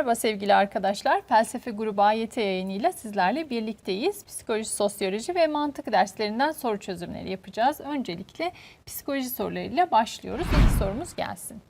Merhaba sevgili arkadaşlar. Felsefe grubu AYT yayınıyla sizlerle birlikteyiz. Psikoloji, sosyoloji ve mantık derslerinden soru çözümleri yapacağız. Öncelikle psikoloji sorularıyla başlıyoruz. İlk sorumuz gelsin.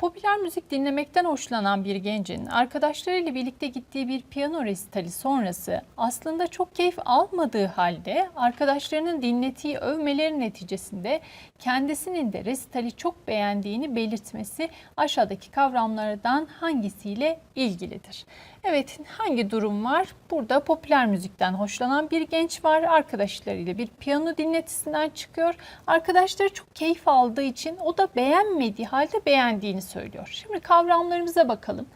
Popüler müzik dinlemekten hoşlanan bir gencin arkadaşlarıyla birlikte gittiği bir piyano resitali sonrası aslında çok keyif almadığı halde arkadaşlarının dinlettiği övmeleri neticesinde kendisinin de resitali çok beğendiğini belirtmesi aşağıdaki kavramlardan hangisiyle ilgilidir? Evet hangi durum var? Burada popüler müzikten hoşlanan bir genç var. Arkadaşlarıyla bir piyano dinletisinden çıkıyor. Arkadaşları çok keyif aldığı için o da beğenmediği halde beğendiğini söylüyor. Şimdi kavramlarımıza bakalım.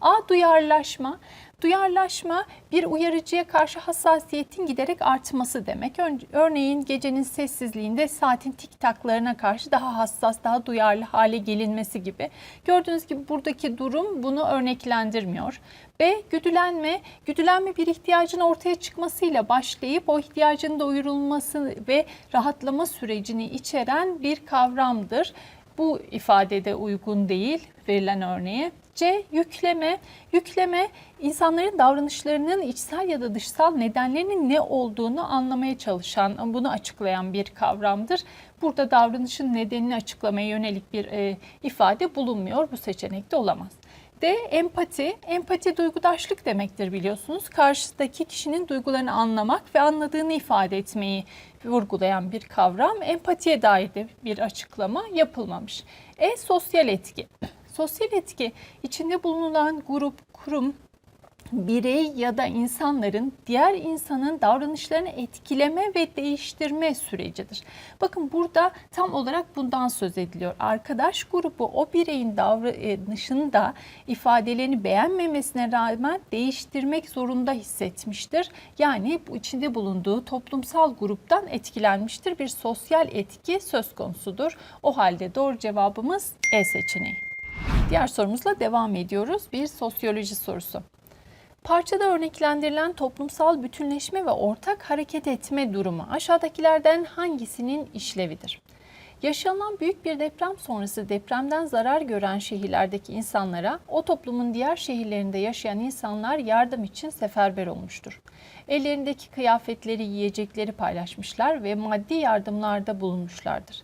A. Duyarlaşma. Duyarlaşma bir uyarıcıya karşı hassasiyetin giderek artması demek. Örneğin gecenin sessizliğinde saatin tik taklarına karşı daha hassas, daha duyarlı hale gelinmesi gibi. Gördüğünüz gibi buradaki durum bunu örneklendirmiyor. B. Güdülenme. Güdülenme bir ihtiyacın ortaya çıkmasıyla başlayıp o ihtiyacın doyurulması ve rahatlama sürecini içeren bir kavramdır. Bu ifadede uygun değil verilen örneğe. C. Yükleme. Yükleme insanların davranışlarının içsel ya da dışsal nedenlerinin ne olduğunu anlamaya çalışan, bunu açıklayan bir kavramdır. Burada davranışın nedenini açıklamaya yönelik bir e, ifade bulunmuyor. Bu seçenekte olamaz. D. Empati. Empati duygudaşlık demektir biliyorsunuz. Karşıdaki kişinin duygularını anlamak ve anladığını ifade etmeyi vurgulayan bir kavram. Empatiye dair de bir açıklama yapılmamış. E. Sosyal etki. Sosyal etki içinde bulunan grup, kurum, birey ya da insanların diğer insanın davranışlarını etkileme ve değiştirme sürecidir. Bakın burada tam olarak bundan söz ediliyor. Arkadaş grubu o bireyin davranışında ifadelerini beğenmemesine rağmen değiştirmek zorunda hissetmiştir. Yani bu içinde bulunduğu toplumsal gruptan etkilenmiştir. Bir sosyal etki söz konusudur. O halde doğru cevabımız E seçeneği. Diğer sorumuzla devam ediyoruz. Bir sosyoloji sorusu. Parçada örneklendirilen toplumsal bütünleşme ve ortak hareket etme durumu aşağıdakilerden hangisinin işlevidir? Yaşanan büyük bir deprem sonrası depremden zarar gören şehirlerdeki insanlara o toplumun diğer şehirlerinde yaşayan insanlar yardım için seferber olmuştur. Ellerindeki kıyafetleri, yiyecekleri paylaşmışlar ve maddi yardımlarda bulunmuşlardır.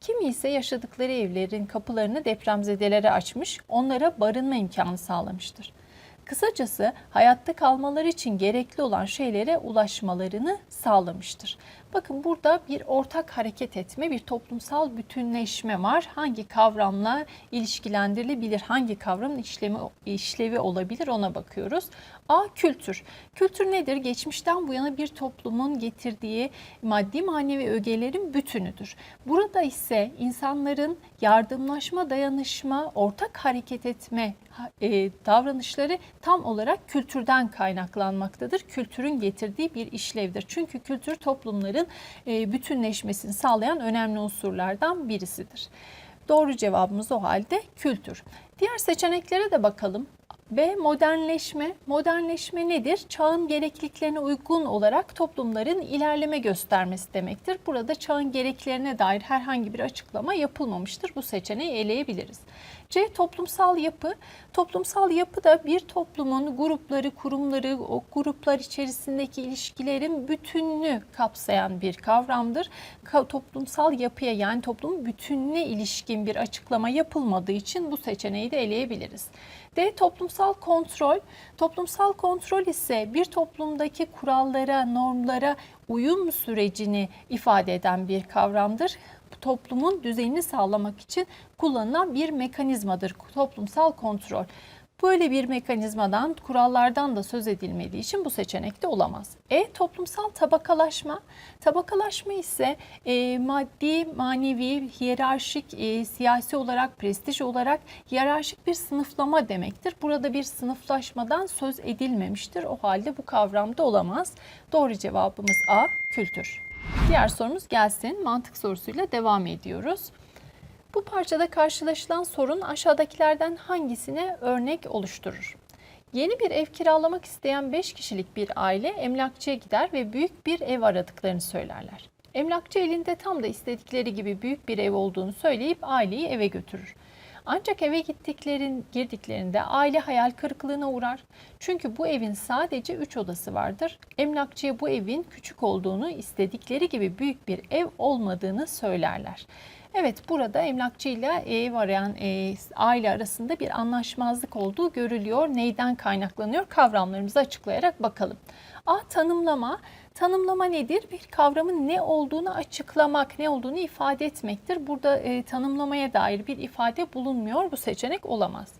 Kimi ise yaşadıkları evlerin kapılarını depremzedelere açmış, onlara barınma imkanı sağlamıştır. Kısacası hayatta kalmaları için gerekli olan şeylere ulaşmalarını sağlamıştır. Bakın burada bir ortak hareket etme, bir toplumsal bütünleşme var. Hangi kavramla ilişkilendirilebilir, hangi kavramın işlemi, işlevi olabilir ona bakıyoruz. A. Kültür. Kültür nedir? Geçmişten bu yana bir toplumun getirdiği maddi manevi ögelerin bütünüdür. Burada ise insanların yardımlaşma, dayanışma, ortak hareket etme e, davranışları tam olarak kültürden kaynaklanmaktadır. Kültürün getirdiği bir işlevdir. Çünkü kültür toplumların e, bütünleşmesini sağlayan önemli unsurlardan birisidir. Doğru cevabımız o halde kültür. Diğer seçeneklere de bakalım. B. Modernleşme. Modernleşme nedir? Çağın gerekliliklerine uygun olarak toplumların ilerleme göstermesi demektir. Burada çağın gereklerine dair herhangi bir açıklama yapılmamıştır. Bu seçeneği eleyebiliriz. C. Toplumsal yapı. Toplumsal yapı da bir toplumun grupları, kurumları, o gruplar içerisindeki ilişkilerin bütününü kapsayan bir kavramdır. Toplumsal yapıya yani toplumun bütününe ilişkin bir açıklama yapılmadığı için bu seçeneği de eleyebiliriz. D. Toplumsal kontrol. Toplumsal kontrol ise bir toplumdaki kurallara, normlara uyum sürecini ifade eden bir kavramdır toplumun düzenini sağlamak için kullanılan bir mekanizmadır toplumsal kontrol. Böyle bir mekanizmadan, kurallardan da söz edilmediği için bu seçenekte olamaz. E toplumsal tabakalaşma. Tabakalaşma ise e, maddi, manevi, hiyerarşik, e, siyasi olarak, prestij olarak hiyerarşik bir sınıflama demektir. Burada bir sınıflaşmadan söz edilmemiştir. O halde bu kavramda olamaz. Doğru cevabımız A, kültür. Diğer sorumuz gelsin. Mantık sorusuyla devam ediyoruz. Bu parçada karşılaşılan sorun aşağıdakilerden hangisine örnek oluşturur? Yeni bir ev kiralamak isteyen 5 kişilik bir aile emlakçıya gider ve büyük bir ev aradıklarını söylerler. Emlakçı elinde tam da istedikleri gibi büyük bir ev olduğunu söyleyip aileyi eve götürür. Ancak eve gittiklerin girdiklerinde aile hayal kırıklığına uğrar. Çünkü bu evin sadece 3 odası vardır. Emlakçıya bu evin küçük olduğunu, istedikleri gibi büyük bir ev olmadığını söylerler. Evet burada emlakçıyla ev arayan e, aile arasında bir anlaşmazlık olduğu görülüyor. Neyden kaynaklanıyor? Kavramlarımızı açıklayarak bakalım. A. Tanımlama. Tanımlama nedir? Bir kavramın ne olduğunu açıklamak, ne olduğunu ifade etmektir. Burada e, tanımlamaya dair bir ifade bulunmuyor. Bu seçenek olamaz.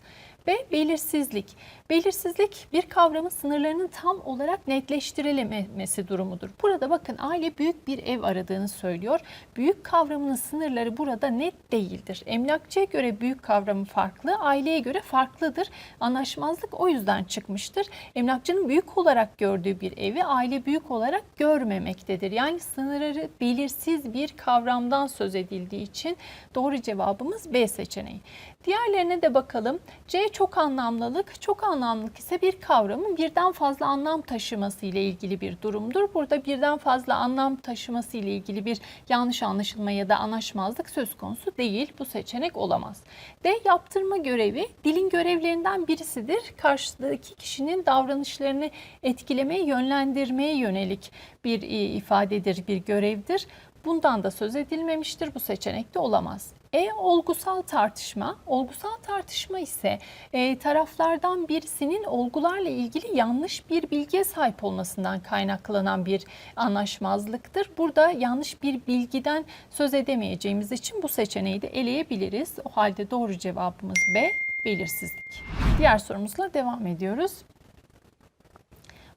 B. Belirsizlik. Belirsizlik bir kavramın sınırlarının tam olarak netleştirilememesi durumudur. Burada bakın aile büyük bir ev aradığını söylüyor. Büyük kavramının sınırları burada net değildir. Emlakçıya göre büyük kavramı farklı, aileye göre farklıdır. Anlaşmazlık o yüzden çıkmıştır. Emlakçının büyük olarak gördüğü bir evi aile büyük olarak görmemektedir. Yani sınırları belirsiz bir kavramdan söz edildiği için doğru cevabımız B seçeneği. Diğerlerine de bakalım. C çok anlamlılık. Çok anlamlılık ise bir kavramın birden fazla anlam taşıması ile ilgili bir durumdur. Burada birden fazla anlam taşıması ile ilgili bir yanlış anlaşılma ya da anlaşmazlık söz konusu değil. Bu seçenek olamaz. D yaptırma görevi dilin görevlerinden birisidir. Karşıdaki kişinin davranışlarını etkilemeye, yönlendirmeye yönelik bir e, ifadedir, bir görevdir. Bundan da söz edilmemiştir. Bu seçenekte olamaz. E olgusal tartışma. Olgusal tartışma ise e, taraflardan birisinin olgularla ilgili yanlış bir bilgiye sahip olmasından kaynaklanan bir anlaşmazlıktır. Burada yanlış bir bilgiden söz edemeyeceğimiz için bu seçeneği de eleyebiliriz. O halde doğru cevabımız B, belirsizlik. Diğer sorumuzla devam ediyoruz.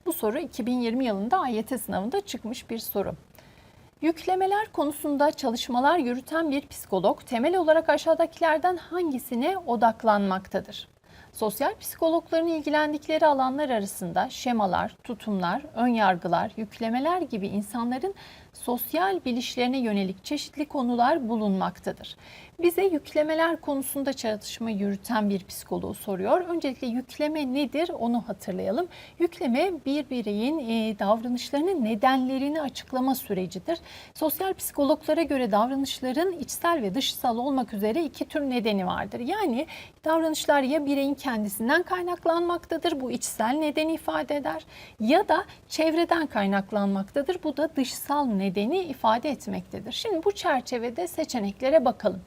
Bu soru 2020 yılında AYT sınavında çıkmış bir soru. Yüklemeler konusunda çalışmalar yürüten bir psikolog temel olarak aşağıdakilerden hangisine odaklanmaktadır? Sosyal psikologların ilgilendikleri alanlar arasında şemalar, tutumlar, önyargılar, yüklemeler gibi insanların sosyal bilişlerine yönelik çeşitli konular bulunmaktadır. Bize yüklemeler konusunda çalışma yürüten bir psikoloğu soruyor. Öncelikle yükleme nedir onu hatırlayalım. Yükleme bir bireyin e, davranışlarının nedenlerini açıklama sürecidir. Sosyal psikologlara göre davranışların içsel ve dışsal olmak üzere iki tür nedeni vardır. Yani davranışlar ya bireyin kendisinden kaynaklanmaktadır. Bu içsel nedeni ifade eder. Ya da çevreden kaynaklanmaktadır. Bu da dışsal nedeni ifade etmektedir. Şimdi bu çerçevede seçeneklere bakalım.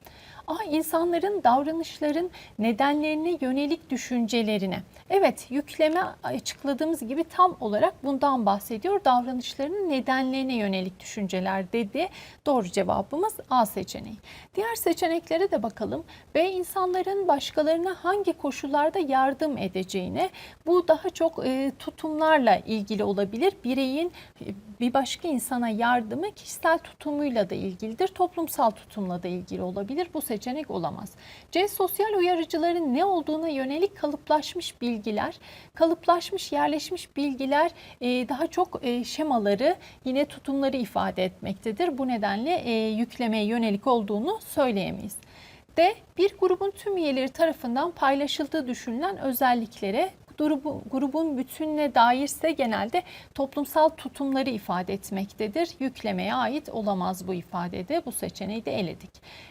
A. insanların davranışların nedenlerine yönelik düşüncelerine. Evet yükleme açıkladığımız gibi tam olarak bundan bahsediyor. Davranışların nedenlerine yönelik düşünceler dedi. Doğru cevabımız A seçeneği. Diğer seçeneklere de bakalım. B. insanların başkalarına hangi koşullarda yardım edeceğine. Bu daha çok e, tutumlarla ilgili olabilir. Bireyin bir başka insana yardımı kişisel tutumuyla da ilgilidir. Toplumsal tutumla da ilgili olabilir. Bu seçenek olamaz. C. Sosyal uyarıcıların ne olduğuna yönelik kalıplaşmış bilgiler. Kalıplaşmış, yerleşmiş bilgiler e, daha çok e, şemaları, yine tutumları ifade etmektedir. Bu nedenle e, yüklemeye yönelik olduğunu söyleyemeyiz. D. Bir grubun tüm üyeleri tarafından paylaşıldığı düşünülen özelliklere grubu, grubun bütününe dairse genelde toplumsal tutumları ifade etmektedir. Yüklemeye ait olamaz bu ifadede. Bu seçeneği de eledik.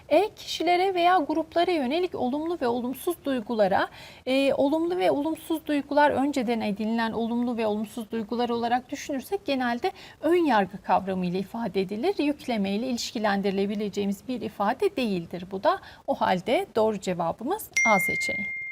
E kişilere veya gruplara yönelik olumlu ve olumsuz duygulara, e, olumlu ve olumsuz duygular önceden edinilen olumlu ve olumsuz duygular olarak düşünürsek genelde ön yargı kavramı ile ifade edilir. Yükleme ile ilişkilendirilebileceğimiz bir ifade değildir bu da. O halde doğru cevabımız A seçeneği.